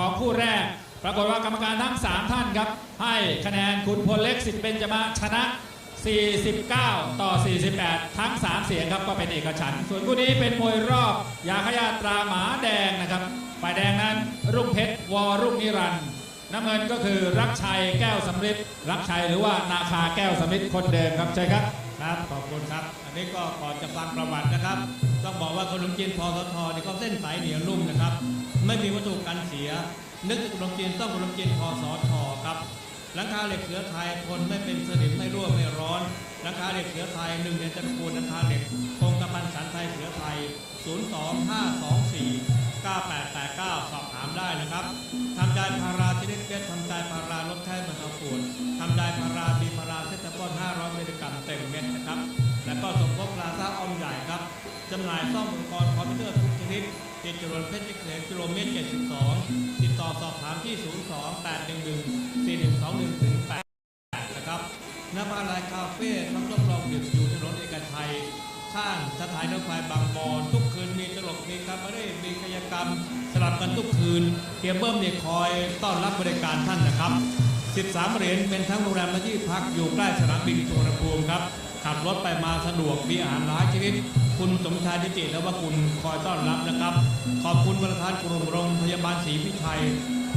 ของคู่แรก ปรากฏว่ากรรมการทั้ง 3 ท่านครับ ให้คะแนนคุณพลเล็กสิทธิ์เบญจมาชนะ 49 ต่อ 48 ทั้ง 3 เสียงครับก็เป็นเอกฉันท์ส่วนคู่นี้เป็นมวยรอบยาขยาตราหมาแดงนะครับฝ่ายแดงนั้นรุ่งเพชรวอรุ่งนิรันด์น้ำเงินก็คือรักชัยแก้วสำริดรักชัยหรือว่านาคาแก้วสำริดคนเดิมครับใช่ครับครับขอบคุณครับ อันนี้ก็ก่อนจะฟังประวัตินะครับ ต้องบอกว่าขนมจีนพอสทนี่เขาเส้นสายเหนียวนุ่มนะครับ ไม่มีวัตถุกันเสีย นึกถึงขนมจีนต้องขนมจีนพอสทครับหลังคาเหล็กเสือไทยทนไม่เป็นสนิมไม่รั่วไม่ร้อนหลังคาเหล็กเสือไทยหนึ่งในตระกูลหลังคาเหล็กคงกระพันสันไทยเสือไทย 02524 9889 สอบถามได้นะครับทำได้พาราชนิดเพชรทำได้พาราลดไข้บรรเทาปวดทำได้พาราบีพาราเซตาบอน500มิลลิกรัมเต็มเม็ดนะครับ แล้วก็สมภพพลาซ่าออมใหญ่ครับจำหน่ายซ่อมอุปกรณ์คอมพิวเตอร์ทุกชนิดติดจรวดเพชรเกษมกิโลเมตร 72 ติดต่อสอบถามที่ 02 811 4121ถึง8นะครับนภาลายคาเฟ่น้ำต้มรองดึกอยู่ถนนเอกชัย ข้างสถานีรถไฟบางบอนทุกคืนมีตลกมีคาบาเร่มีกายกรรม สลับกันทุกคืนเฮียเบิ้มเนี่ยคอยต้อนรับบริการท่านนะครับ 13 เหรียญเป็นทั้งโรงแรมและที่พักอยู่ใกล้สนามบินสุวรรณภูมิครับ ขับรถไปมาสะดวกมีอาหารหลายชนิด คุณสมชายดิจิตและว่าคุณคอยต้อนรับนะครับ ขอบคุณประธานกลุ่มโรงพยาบาลศรีพิชัย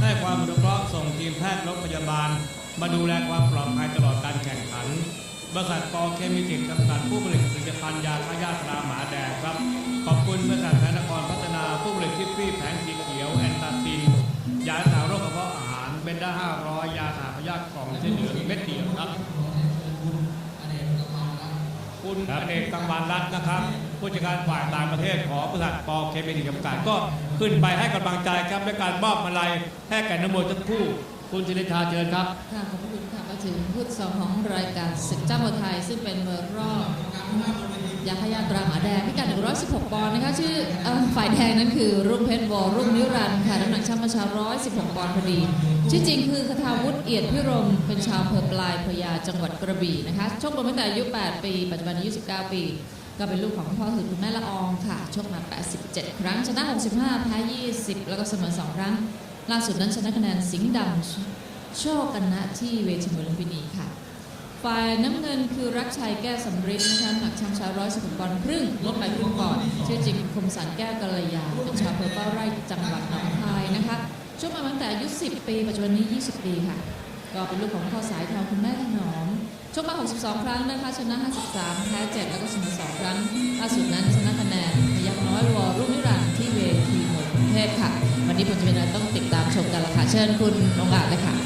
ให้ความอนุเคราะห์ส่งทีมแพทย์และพยาบาล มาดูแลความปลอดภัยตลอดการแข่งขันบริษัทปอเคมีเทคจำกัดผู้ผลิตผลิตภัณฑ์ยาฆ่าหญ้าตราหมาแดงครับ ขอบคุณบริษัทแพนครพัฒนาผู้ผลิตทิฟฟี่แผงสีเขียวแอนตาซินยาถ่ายโรคกระเพาะอาหารเบนด้า500 ยาถ่ายพยาธิกล่องเส้นเหลืองเม็ดเดียวครับ คุณอเนกกังวานรัตน์นะครับ ผู้จัดการฝ่ายต่างประเทศของบริษัทปอเคมีเทคจำกัดก็ขึ้นไปให้กำลังใจครับด้วยการมอบมาลัยให้แก่นักมวยทั้งคู่ คุณชินิชาเชิญครับค่ะขอบพระคุณค่ะมาถึงพุทธสองของรายการศึกเจ้ามวยไทยซึ่งเป็นมวยรอบ ยาขยาตราหมาแดงพิกัด 116 ปอนด์นะคะ ชื่ออฝ่ายแดงนั้นคือ รุ่งเพชรวอรุ่งนิรันดร์ค่ะน้ำหนักช่างมาชาว116 ปอนด์พอดี ชื่อจริงคือคทาวุฒิเอียดพิรม เป็นชาวอำเภอปลายพยาจังหวัดกระบี่นะคะชกมาตั้งแต่อายุ 8 ปี ปัจจุบันอายุ 19 ปี ก็เป็นลูกของพ่อคือคุณแม่ละอองค่ะชกมา 87 ครั้ง ชนะ 65 แพ้ 20 แล้วก็เสมอ 2 ครั้ง ล่าสุดนั้นชนะคะแนนสิงห์ดำโชคกันนะที่เวทีมวยลุมพินีค่ะ ฝ่ายน้ำเงินคือรักชัยแก้วสำริดนะคะหนักชามชาวร้อยสิบปอนด์ครึ่งลดไปครึ่งก่อนชื่อจริงคมสันแก้วกัลยาเป็นชาวอำเภอเป้าไร่จังหวัดหนองคายนะคะช่วงมาตั้งแต่อายุ 10 ปี ปัจจุบันนี้ 20 ปีค่ะ ก็เป็นลูกของพ่อสายทองคุณแม่ถนอมชกมา 62 ครั้งนะคะชนะ 53 แพ้ 7 แล้วก็เสมอ2ครั้งล่าสุดนั้นชนะคะแนนพยักน้อยวอรุ่งนิรันดร์ที่เวทีมวยกรุงเทพค่ะ วันนี้ผมจะเป็นต้องติดตามชมกันละค่ะ เชิญคุณองค์อาจเลยค่ะ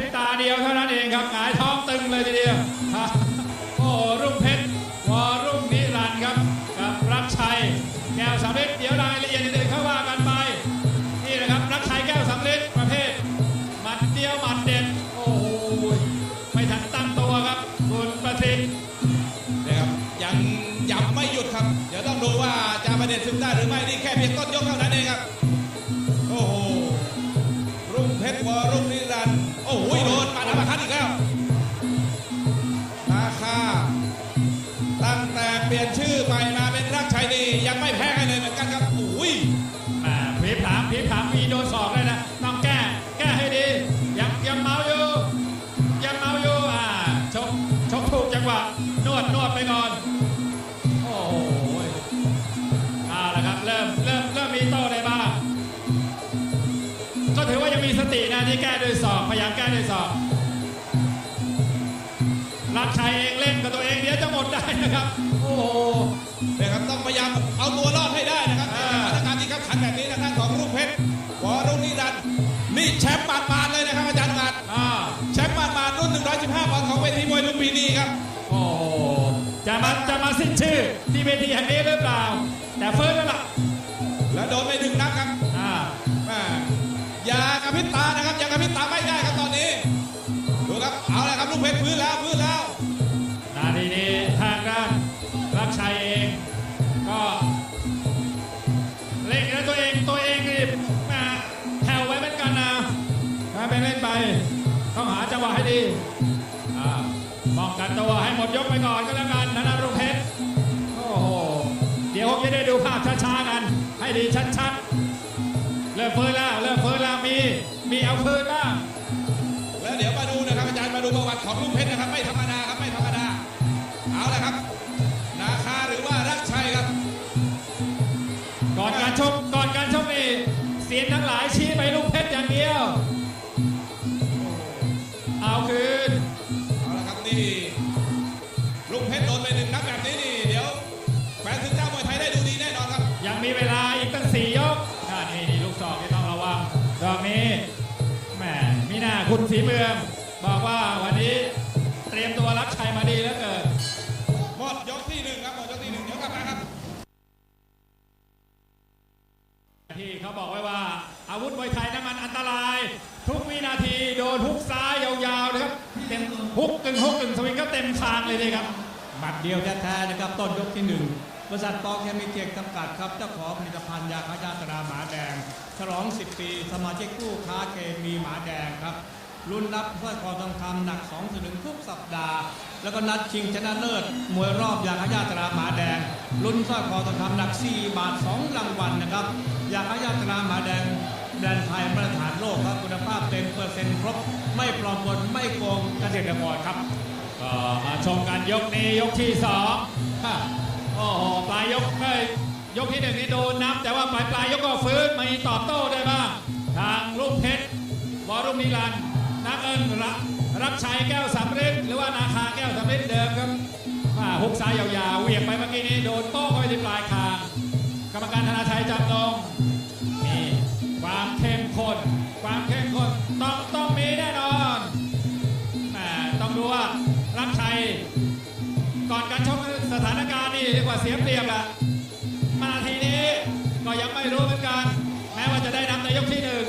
พริบตาเดียวเท่านั้นเองครับหงายท้องตึงเลยทีเดียว แต่เปลี่ยนชื่อใหม่มาเป็นรักชัยนียังไม่แพ้ใครเลยเหมือนกันครับโอ้ยอ่าผีผามผีผามมีโดนศอกเลยนะต้องแก้แก้ให้ดียังยังเมาอยู่ยังเมาอยู่อ่าชกชกถูกจังหวะนวดนวดไปก่อนโอ้โหเอาละครับเริ่มเริ่มเริ่มมีโต้ได้บ้างก็ถือว่ายังมีสตินะที่แก้ด้วยศอกพยายามแก้ด้วยศอกรักชัยเอง นกับตัวเองเดี๋ยวจะหมดได้นะครับ โอ้โหนะครับต้องพยายามเอาตัวรอดให้ได้นะครับอ่าในสถานการณ์ที่ขับขันแบบนี้ทางด้านของรุ่งเพชรวอรุ่งนิรันดร์นี่แชมป์ปาดปาดๆเลยนะครับอาจารย์มาดอ่าแชมป์ปาดปาดๆรุ่น 115ปอนด์ของเวทีมวยลุมพินีครับ โอ้โหจะมาจะมาสิ้นชื่อที่เวทีแห่งนี้หรือเปล่า แต่เฟิร์สแล้วล่ะแล้วโดนไปหนึ่งนัดครับอ่าแม่อย่ากระพริบตานะครับอย่ากระพริบตาไม่ได้ครับตอนนี้ดูครับเอาละครับลูกเพชรพื้นแล้วพื้น เล่นไป ต้องหาจังหวะให้ดีป้องกันตัวให้หมดยกไปก่อนก็แล้วกันธนารุเพชรโอ้โหเดี๋ยวผมจะได้ดูภาพช้าๆกัน ให้ดีชัดๆเริ่มฟื้นแล้วเริ่มฟื้นแล้วมีมีเอาคืนบ้าง เอาคืน เอาละครับนี่ลุงเพชรโดนไปหนึ่งนับแบบนี้นี่เดี๋ยวแฟนถึงเจ้ามวยไทยได้ดูดีแน่นอนครับ ยังมีเวลาอีกตั้งสี่ยกอ่านี่นี่ลูกศอกที่ต้องระวังดอกนี้แหมมีหน้าคุณสีเมือง บอกว่าวันนี้เตรียมตัวรับชัยมาดีแล้วเกินหมดยกที่หนึ่งครับหมดยกที่หนึ่งเดี๋ยวกลับมาครับ ที่เขาบอกไว้ว่าอาวุธมวยไทยนั้นมันอันตราย ทุกวินาทีโดนฮุกซ้ายยาวๆนะครับเต็มฮุกกึ่งฮุกกึ่งสวิงก็เต็มคางเลยนี่ครับหมัดเดียวแท้ๆนะครับต้นยกที่หนึ่งบริษัทปอเคมีเกียรติจำกัดครับเจ้าของผลิตภัณฑ์ยาฆ่าหญ้าตราหมาแดง ฉลอง 10 ปี สมาชิกผู้ค้าเคมีหมาแดงครับรุ่นรับเพื่อความทองคำหนัก2สลึงทุกสัปดาห์ แล้วก็นัดชิงชนะเลิศมวยรอบยาฆ่าหญ้าตราหมาแดง รุ่นสร้อยคอทองคำหนัก 4 บาท 2 รางวัลนะครับยาฆ่าหญ้าตราหมาแดง แบรนด์ไทยมาตรฐานโลกครับคุณภาพเต็มเปอร์เซ็นต์ครบ ไม่ปลอมปนไม่โกงเกษตรกรครับก็มาชมกันยกนี้ยกที่สองฮะโอ้โหปลายยกเอ้ยยกที่หนึ่งนี่โดนนับ แต่ว่าปลายปลายยกก็ฟื้นมีตอบโต้ได้บ้างทางลูกเพชรวรุณิรันต์นักเอิญรักรับชัยแก้วสำริดหรือว่านาคาแก้วสำริดเดิมครับว่าฮุกซ้ายยาวๆเหวี่ยงไปเมื่อกี้นี้โดนโต้เข้าไปที่ปลายคางกรรมการธนาชัยจับตรง ชกสถานการณ์นี่เรียกว่าเสียเปรียบละมานาทีนี้ก็ยังไม่รู้เหมือนกันแม้ว่าจะได้นำในยกที่หนึ่ง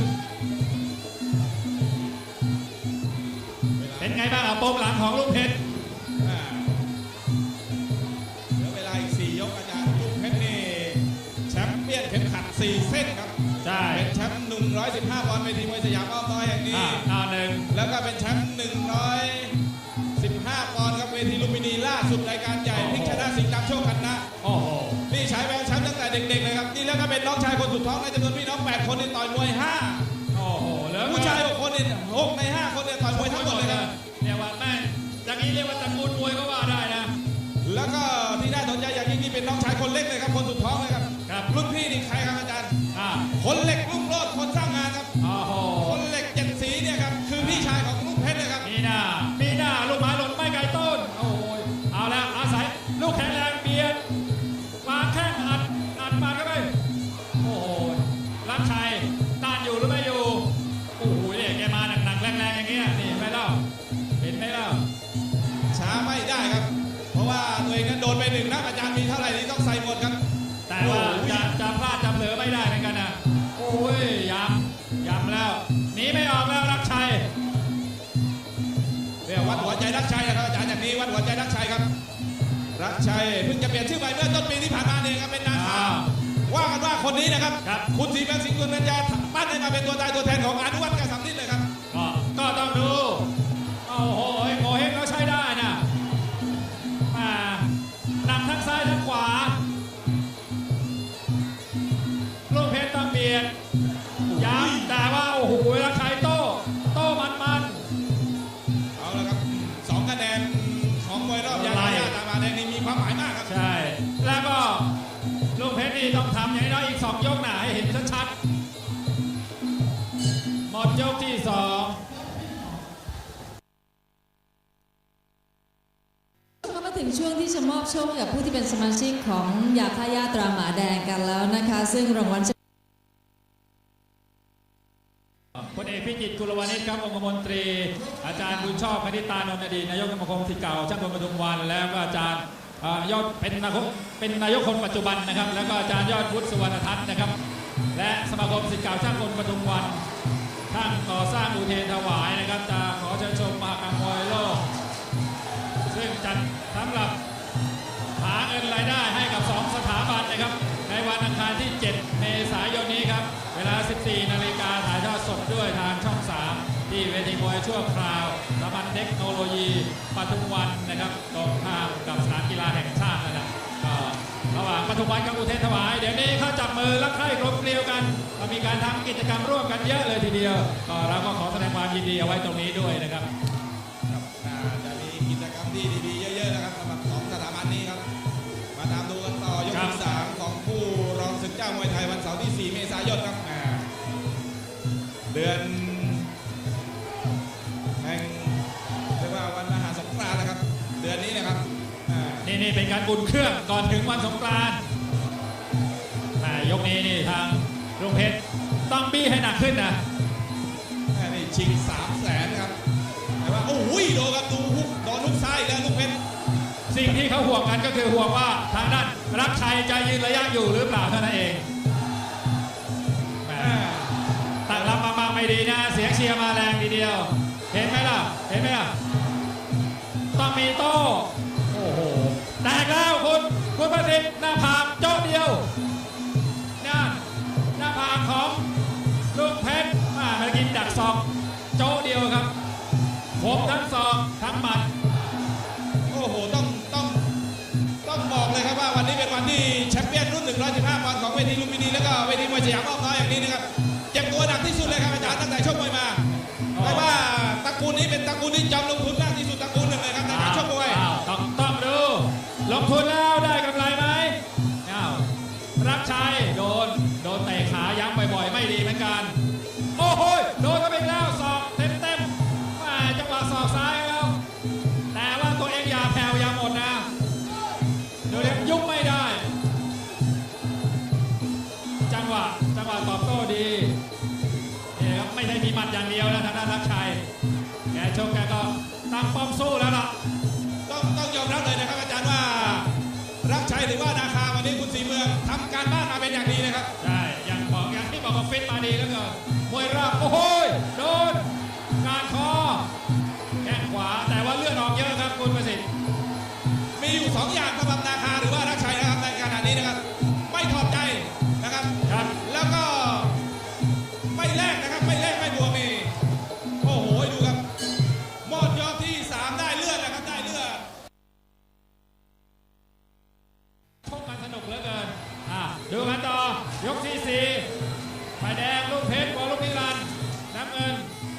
เป็นไงบ้างอะโปมหลังของลูกเพชรอ่าเหลือเวลาอีก4ยกอาจารย์ลุงเพชรนี่แชมป์เปี้ยนเข็มขัด4เส้นครับ ใช่เป็นแชมป์115ปอนด์เวทีมวยสยามอ้อมน้อยแห่งนี้อ่าเอาหนึ่งแล้วก็เป็นแชมป์115 สุดรายการใหญ่พลิกชนะสิงห์ดำโชคคันนะโอ้โหนี่ฉายแววแชมป์ตั้งแต่เด็กๆเลยครับนี่แล้วก็เป็นน้องชายคนสุดท้องในจำนวนพี่น้อง 8 คนที่ต่อยมวยโอ้โหเหลือ5ผู้ชาย6คนนี่6ใน 5 คนเนี่ยต่อยมวยทั้งหมดเลยครับ โดนไปหนึ่งนัดอาจารย์มีเท่าไหร่นี่ต้องใส่หมดครับ แต่ว่าจะจะพลาดจำเหลือไม่ได้เหมือนกันนะโอ้ยย้ำย้ำแล้วหนีไม่ออกแล้วรักชัยเรียกวัดหัวใจรักชัยนะครับอาจารย์อย่างนี้วัดหัวใจรักชัยครับ รักชัยเพิ่งจะเปลี่ยนชื่อใหม่เมื่อต้นปีที่ผ่านมาเองครับเป็นนาคาอ่าว่ากันว่าคนนี้นะครับครับคุณศรีแมงสิงห์กุลนัญญาปั้นให้มาเป็นตัวตายตัวแทนของอนุวัฒน์กสัมนิดเลย โชคกับผู้ที่เป็นสมาชิกของยาฆ่าหญ้าตราหมาแดงกันแล้วนะคะ ซึ่งรางวัลพลเอกพิจิตรกุลวานิชครับองคมนตรี อาจารย์บุญชอบคณิตานนท์อดีตนายกสมาคมศิษย์เก่าช่างกลปทุมวันแล้วก็อาจารย์ยอดเป็นนายกเป็นนายกคนปัจจุบันนะครับ แล้วก็อาจารย์ยอดวุฒิสุวรรณทัศน์นะครับ และสมาคมศิษย์เก่าช่างกลปทุมวันท่านก่อสร้างอุเทนถวายนะครับจะขอเชิญชมมหากรรมมวยโลก ซึ่งจัดสำหรับ เงินรายได้ให้กับ 2 สถาบันนะครับ ในวันอังคารที่ 7 เมษายนนี้ครับ เวลา 14 นาฬิกาถ่ายทอดสดด้วยทางช่อง 3 ที่เวทีชั่วคราวสถาบันเทคโนโลยีปทุมวันนะครับตรงข้ามกับสนามกีฬาแห่งชาตินั่นแหละก็ระหว่างปทุมวันกับอุเทนถวาย เดี๋ยวนี้เขาจับมือรักใคร่กลมเกลียวกันมีการทำกิจกรรมร่วมกันเยอะเลยทีเดียวก็เราก็ขอแสดงความยินดีเอาไว้ตรงนี้ด้วยนะครับ เดือนแห่งเรียกว่าวันมหาสงกรานต์นะครับ เดือนนี้นะครับอ่านี่นี่เป็นการบุญเครื่องก่อนถึงวันสงกรานต์แหม่ยกนี้นี่ทางลุงเพชรต้องบี้ให้หนักขึ้นนะแม่นี่ชิง3 0 0แสนครับแต่ว่าโอ้โหโดนครับดูฮุกโดนฮุกซ้ายอีกแล้วลูกเพชรสิ่งที่เขาห่วงกันก็คือห่วงว่าทางด้านรักชัยจะยืนระยะอยู่หรือเปล่าเท่านั้นเอง ดีนะ เสียงเชียร์มาแรงทีเดียว เห็นไหมล่ะ เห็นไหมล่ะ ต้องมีโต้ โอ้โห แตกแล้วคุณ คุณประสิทธิ์หน้าผากโจ๊ะเดียวนั่นหน้าผากของลุงเพชรมาเมื่อกี้ดักศอกโจ๊ะเดียวครับผมทั้งศอกทั้งหมัด โอ้โห ต้อง ต้อง ต้องบอกเลยครับว่าวันนี้เป็นวันที่แชมเปี้ยนรุ่น 115ปอนด์ของเวทีลุมพินีแล้วก็เวทีมวยสยามอ้อมน้อย กูลที่จอมลงทุนมากที่สุดตระกูลหนึ่งเลยครับในการชกมวยต้องต้องดูลงทุนแล้ว สู้แล้วล่ะต้องต้องยอมรับเลยนะครับอาจารย์ว่า รักชัยหรือว่านาคาวันนี้คุณสีเมืองทำการบ้านมาเป็นอย่างดีนะครับ ใช่ อย่างบอกอย่างที่บอกว่าฟิตมาดีแล้วก็มวยรอบโอ้โห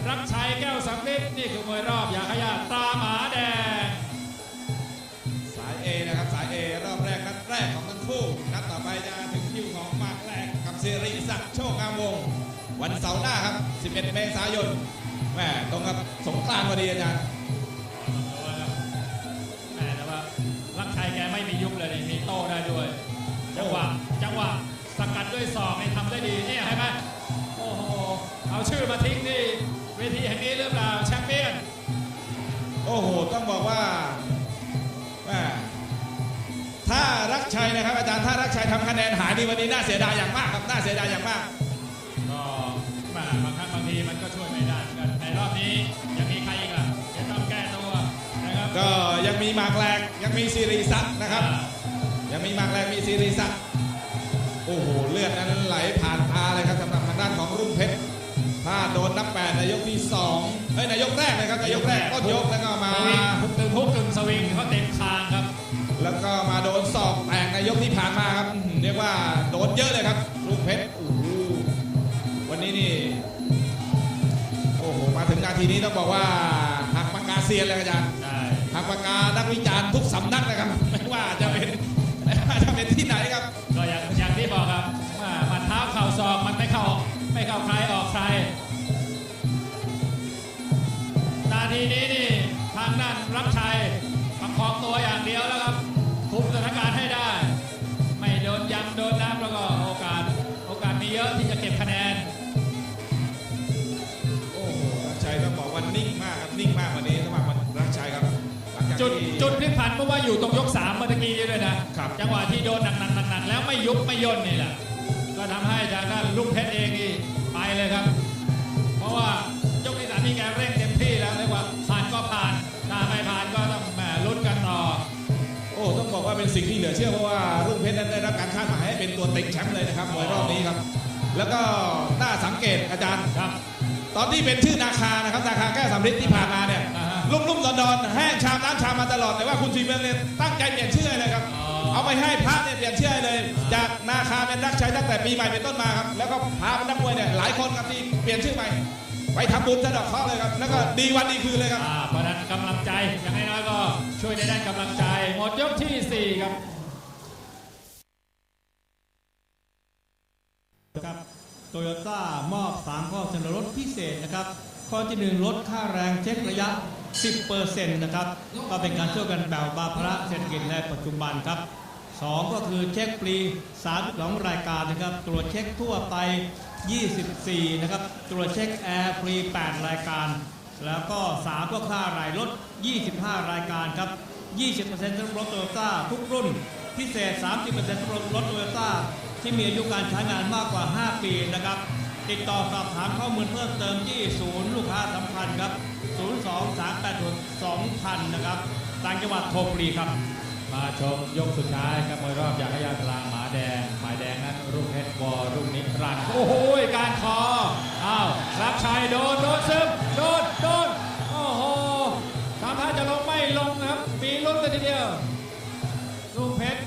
รักชัยแก้วสำลิดนี่คือมวยรอบอย่าขยะตาหมาแดง สาย A นะครับสาย A รอบแรกนัดแรกของทั้งคู่นัดต่อไปจะถึงคิวของมากแรกกับสิริศักดิ์โชคงามวงศ์วันเสาร์หน้าครับ 11 เมษายนแหม่ตรงกับสงกรานต์พอดีอาจารย์แหม่แต่ว่ารักชัยแกไม่มียุบเลยนี่มีโต้ได้ด้วยจังหวะจังหวะสกัดด้วยศอกนี่ทำได้ดีนี่เห็นไหมโอ้โหเอาชื่อมาทิ้งนี่เวทีแห่งนี้หรือเปล่าแชมเปี้ยน โอ้โห ต้องบอกว่าแม่ถ้ารักชัยนะครับ อาจารย์ถ้ารักชัยทำคะแนนหายดีวันนี้น่าเสียดายอย่างมากครับน่าเสียดายอย่างมากก็แหม่บางครั้งบางทีมันก็ช่วยไม่ได้เหมือนกันในรอบนี้ยังมีใครอีกล่ะจะต้องแก้ตัวนะครับก็ยังมีหมากแรกยังมีสิริศักดิ์นะครับอ่ายังมีหมากแรกมีสิริศักดิ์โอ้โหเลือดนั้นไหลผ่านตาเลยครับสำหรับทางด้านของรุ่งเพชรถ้า โดนนับแปดในยกที่สองเอ้ยในยกแรกเลยครับในยกแรกต้นยกแล้วก็มาสวิงฮุกตึงฮุกตึงสวิงเขาเต็มคางครับ แล้วก็มาโดนศอกแตกในยกที่ผ่านมาครับอื้อหือเรียกว่าโดนเยอะเลยครับรุ่งเพชรโอ้โหวันนี้นี่โอ้โหมาถึงนาทีนี้ต้องบอกว่าหักปากกาเซียนเลยอาจารย์ใช่หักปากกานักวิจารณ์ทุกสำนักนะครับไม่ว่าจะเป็นไม่ว่าจะเป็นที่ไหนครับ รับชัยประคองตัวอย่างเดียวแล้วครับ คุมสถานการณ์ให้ได้ ไม่โดนยำโดนน้ำแล้วก็โอกาส โอกาสมีเยอะที่จะเก็บคะแนน โอ้โหรักชัยต้องบอกว่านิ่งมากครับ นิ่งมากวันนี้สำหรับรักชัยครับหลังจากจุดที่ จุดพลิกผันเพราะว่าอยู่ตรงยกสามเมื่อตะกี้นี้ด้วยนะครับ จังหวะที่โดนหนักหนักหนักหนักแล้วไม่ยุบไม่ย่นนี่แหละ ก็ทำให้ทางด้านลุงเพชรเองนี่ไปเลยครับ เพราะว่า เป็นสิ่งที่เหลือเชื่อเพราะว่ารุ่งเพชรนั้นได้รับการคาดหมายให้เป็นตัวเต็งแชมป์เลยนะครับมวยรอบนี้ครับ แล้วก็น่าสังเกตอาจารย์ครับ ตอนที่เป็นชื่อนาคานะครับนาคาแก้วสำริดที่ผ่านมาเนี่ยอ่าฮะลุ่มๆดอนๆแห้งชามน้ำชามมาตลอดแต่ว่าคุณสีเมืองเนี่ยตั้งใจเปลี่ยนชื่อให้เลยครับอ๋อเอาไปให้พระเนี่ยเปลี่ยนชื่อให้เลย จากนาคาเป็นรักชัยตั้งแต่ปีใหม่เป็นต้นมาครับแล้วก็พานักมวยเนี่ยหลายคนครับที่เปลี่ยนชื่อใหม่ ไปทำบุญสะเดอกเคราะห์เลยครับ แล้วก็ดีวันดีคืนเลยครับ อ่าเพราะฉะนั้นกำลังใจอย่างน้อยๆก็ช่วยในด้านกำลังใจ หมดยกที่ 4 ครับครับโตโยต้ามอบ 3 ข้อเสนอลดพิเศษนะครับ ข้อที่ 1 ลดค่าแรงเช็คระยะ 10%นะครับ ก็เป็นการช่วยกันแบ่งเบาภาระเศรษฐกิจในปัจจุบันครับ 2 ก็คือเช็คฟรี32รายการนะครับ ตรวจเช็คทั่วไป 24 นะครับ ตรวจเช็คแอร์ฟรี 8 รายการ แล้วก็ 3 ก็ค่ารายรถ25 รายการครับ 20%สำหรับรถโตโยต้าทุกรุ่น พิเศษ 30%สำหรับรถโตโยต้าที่มีอายุการใช้งานมากกว่า 5 ปีนะครับ ติดต่อสอบถามข้อมูลเพิ่มเติมที่ศูนย์ลูกค้าสัมพันธ์ครับ 02382000 นะครับ ต่างจังหวัดโทรฟรีครับ มาชมยกสุดท้ายครับมวยรอบจากขยานกลางหมาแดงหมายแดงนั้นรุ่งเพชรวอรุ่งนิรันดร์โอ้โหการคออ้าวรับชัยโดนโดนซึมโดนโดนโอ้โหทำท่าจะลงไม่ลงนะครับ มีลุ้นเลยทีเดียวรุ่งเพชร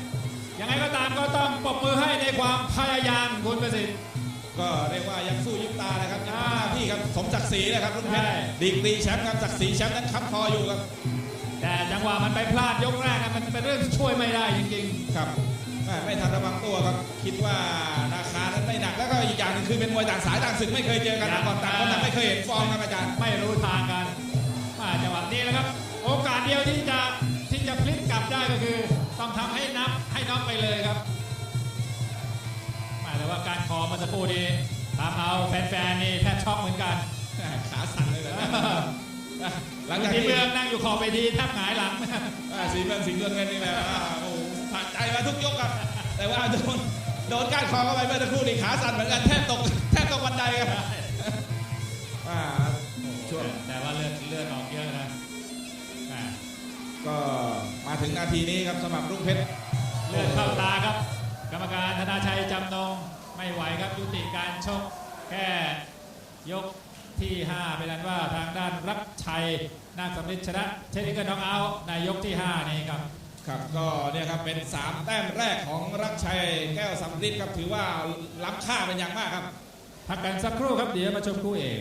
ยังไงก็ตามก็ต้องปรบมือให้ในความพยายามคุณประสิทธิ์ก็เรียกว่ายังสู้ยิบตานะครับยังทำหน้าที่ครับสมศักดิ์ศรีนะครับรุ่นเพชรใช่ดีกรีแชมป์ครับศักดิ์ศรีแชมป์นั้นค้ำคออยู่ครับ แต่จังหวะมันไปพลาดยกแรกนะมันเป็นเรื่องที่ช่วยไม่ได้จริงครับแม่ไม่ทันระวังตัวครับคิดว่าราคานั้นไม่หนักแล้วก็อีกอย่างหนึงคือเป็นมวยต่างสายต่างศึกไม่เคยเจอกันต่างคนต่างคนต่างไม่เคยเห็นฟอร์มครับอาจารย์ๆไม่รู้ทางกันอ่าจังหวะนี้นะครับ โอกาสเดียวที่จะที่จะพลิกกลับได้ก็คือ ต้องทำให้นับให้น็อกไปเลยครับอ่าแต่ว่าการคอเมันสักครู่นี้ทำเอาแฟนๆนี่แทบช็อกเหมือนกันขาสั่นเลยนะ หลังจากทีที่เมืองนั่งอยู่ขอบเวทีแทบหงายหลังอ่าสีเมืองสิงห์เมืองเงินนี่แหละอ่าโอ้โหผ่านใจมาทุกยกครับ แต่ว่าโดนโดนก้านคอเข้าไปเมื่อสักครู่นี่ขาสั่นเหมือนกันแทบตกแทบตกบันไดครับอ่าช่วงแต่ว่าเลือดเลือดออกเยอะนะอ่าก็มาถึงนาทีนี้ครับสำหรับรุ่งเพชรเลือดเข้าตาครับ กรรมการธนาชัยจำนงไม่ไหวครับยุติการชกแค่ยก ที่ 5 เป็นนั้นว่าทางด้านรักชัยนาคสำริดชนะเทคนิคน็อกเอาท์ในยกที่ 5 นี้ครับครับก็เนี่ยครับเป็น 3 แต้มแรกของรักชัยแก้วสำริดครับถือว่าล้ำค่าเป็นอย่างมากครับพักกันสักครู่ครับเดี๋ยวมาชมคู่เอก